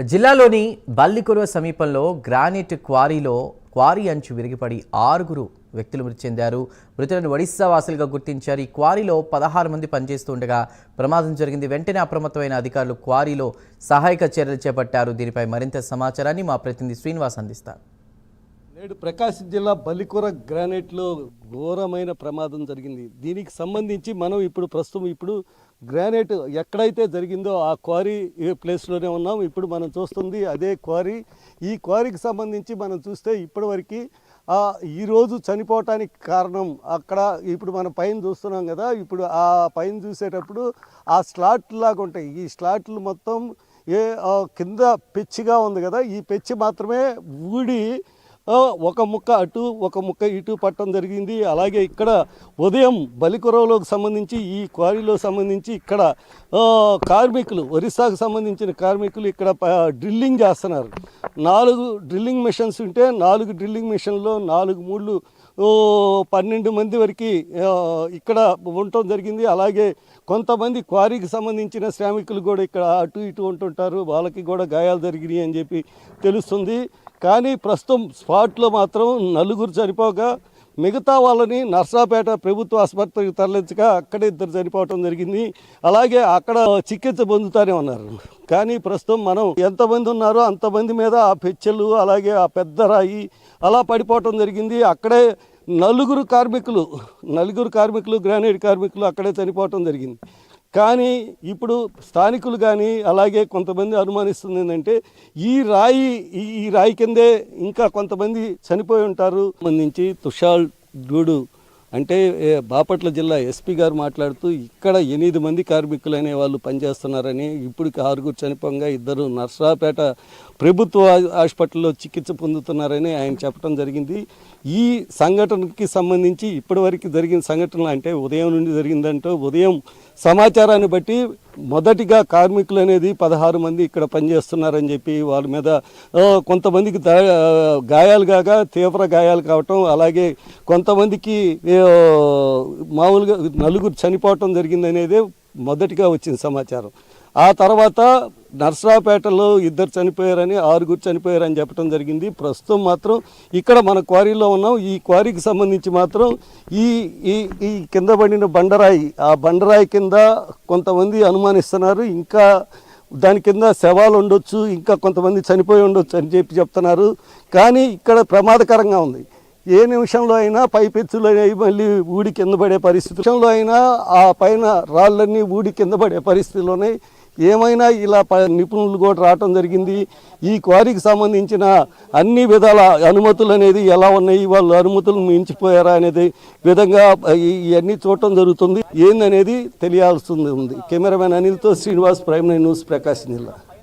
జిల్లాలోని బల్లికొలువ సమీపంలో granite క్వారీలో quarry అంచు విరిగిపడి ఆరుగురు వ్యక్తులు మృతి చెందారు. మృతులను ఒడిశా వాసులుగా గుర్తించారు. ఈ క్వారీలో పదహారు మంది పనిచేస్తుండగా ప్రమాదం జరిగింది. వెంటనే అప్రమత్తమైన అధికారులు క్వారీలో సహాయక చర్యలు చేపట్టారు. దీనిపై మరింత సమాచారాన్ని మా ప్రతినిధి శ్రీనివాస్ అందిస్తారు. నేడు ప్రకాశం జిల్లా బల్లికూర గ్రానైట్లో ఘోరమైన ప్రమాదం జరిగింది. దీనికి సంబంధించి మనం ఇప్పుడు ప్రస్తుతం ఇప్పుడు గ్రానైట్ ఎక్కడైతే జరిగిందో ఆ క్వారీ ఏ ప్లేస్లోనే ఉన్నాం. ఇప్పుడు మనం చూస్తుంది అదే క్వారీ. ఈ క్వారీకి సంబంధించి మనం చూస్తే ఇప్పటివరకు ఈరోజు చనిపోవటానికి కారణం అక్కడ ఇప్పుడు మనం పైన చూస్తున్నాం కదా. ఇప్పుడు ఆ పైన చూసేటప్పుడు ఆ స్లాట్ లాగా ఉంటాయి. ఈ స్లాట్లు మొత్తం ఏ కింద పెచ్చిగా ఉంది కదా. ఈ పెచ్చి మాత్రమే ఊడి ఒక ముక్క అటు ఒక ముక్క ఇటు పట్టడం జరిగింది. అలాగే ఇక్కడ ఉదయం బలికొరవలోకి సంబంధించి ఈ క్వారీలో సంబంధించి ఇక్కడ కార్మికులు ఒరిస్సాకు సంబంధించిన కార్మికులు ఇక్కడ డ్రిల్లింగ్ చేస్తున్నారు. నాలుగు డ్రిల్లింగ్ మిషన్స్ ఉంటే నాలుగు డ్రిల్లింగ్ మిషన్లో నాలుగు మూళ్ళు పన్నెండు మంది వరకు ఇక్కడ ఉండటం జరిగింది. అలాగే కొంతమంది క్వారీకి సంబంధించిన శ్రామికులు కూడా ఇక్కడ అటు ఇటు ఉంటుంటారు. వాళ్ళకి కూడా గాయాలు జరిగినాయి అని చెప్పి తెలుస్తుంది. కానీ ప్రస్తుతం స్పాట్లో మాత్రం నలుగురు చనిపోగా మిగతా వాళ్ళని నర్సాపేట ప్రభుత్వ ఆసుపత్రికి తరలించగా అక్కడే ఇద్దరు చనిపోవటం జరిగింది. అలాగే అక్కడ చికిత్స పొందుతానే ఉన్నారు. కానీ ప్రస్తుతం మనం ఎంతమంది ఉన్నారో అంతమంది మీద ఆ పెచ్చెలు అలాగే ఆ పెద్ద రాయి అలా పడిపోవటం జరిగింది. అక్కడే నలుగురు కార్మికులు నలుగురు కార్మికులు గ్రానైట్ కార్మికులు అక్కడే చనిపోవటం జరిగింది. కానీ ఇప్పుడు స్థానికులు కానీ అలాగే కొంతమంది అనుమానిస్తుంది ఏంటంటే ఈ రాయి ఈ ఈ రాయి కిందే ఇంకా కొంతమంది చనిపోయి ఉంటారు. సంబంధించి తుషాల్ గూడు అంటే బాపట్ల జిల్లా ఎస్పీ గారు మాట్లాడుతూ ఇక్కడ ఎనిమిది మంది కార్మికులు అనే వాళ్ళు పనిచేస్తున్నారని ఇప్పటికి ఆరుగురు చనిపోగా ఇద్దరు నర్సరాపేట ప్రభుత్వ హాస్పిటల్లో చికిత్స పొందుతున్నారని ఆయన చెప్పడం జరిగింది. ఈ సంఘటనకి సంబంధించి ఇప్పటివరకు జరిగిన సంఘటనలు అంటే ఉదయం నుండి జరిగిందంటే ఉదయం సమాచారాన్ని బట్టి మొదటిగా కార్మికులు అనేది పదహారు మంది ఇక్కడ పనిచేస్తున్నారని చెప్పి వాళ్ళ మీద కొంతమందికి గాయాలు కాగా తీవ్ర గాయాలు కావటం అలాగే కొంతమందికి మామూలుగా నలుగురు చనిపోవటం జరిగిందనేదే మొదటిగా వచ్చిన సమాచారం. ఆ తర్వాత నర్సరాపేటలో ఇద్దరు చనిపోయారని ఆరుగురు చనిపోయారని చెప్పడం జరిగింది. ప్రస్తుతం మాత్రం ఇక్కడ మన క్వారీలో ఉన్నాం. ఈ క్వారీకి సంబంధించి మాత్రం ఈ ఈ ఈ కింద పడిన బండరాయి ఆ బండరాయి కింద కొంతమంది అనుమానిస్తున్నారు. ఇంకా దాని కింద శవాలు ఉండొచ్చు ఇంకా కొంతమంది చనిపోయి ఉండొచ్చు అని చెప్పి చెప్తున్నారు. కానీ ఇక్కడ ప్రమాదకరంగా ఉంది. ఏ నిమిషంలో అయినా పైపెచ్చులు అనేవి మళ్ళీ ఊడి కింద పడే పరిస్థితి. నిమిషంలో అయినా ఆ పైన రాళ్ళన్నీ ఊడి కింద పడే పరిస్థితులు ఉన్నాయి ఏమైనా ఇలా ప నిపుణులు కూడా రావటం జరిగింది. ఈ క్వారీకి సంబంధించిన అన్ని విధాల అనుమతులు అనేది ఎలా ఉన్నాయి? వాళ్ళు అనుమతులు మించిపోయారా అనేది విధంగా ఇవన్నీ చూడటం జరుగుతుంది. ఏందనేది తెలియాల్సి ఉంది. కెమెరామెన్ అనిల్తో శ్రీనివాస్ ప్రైమ్ న్యూస్ ప్రకాశం జిల్లా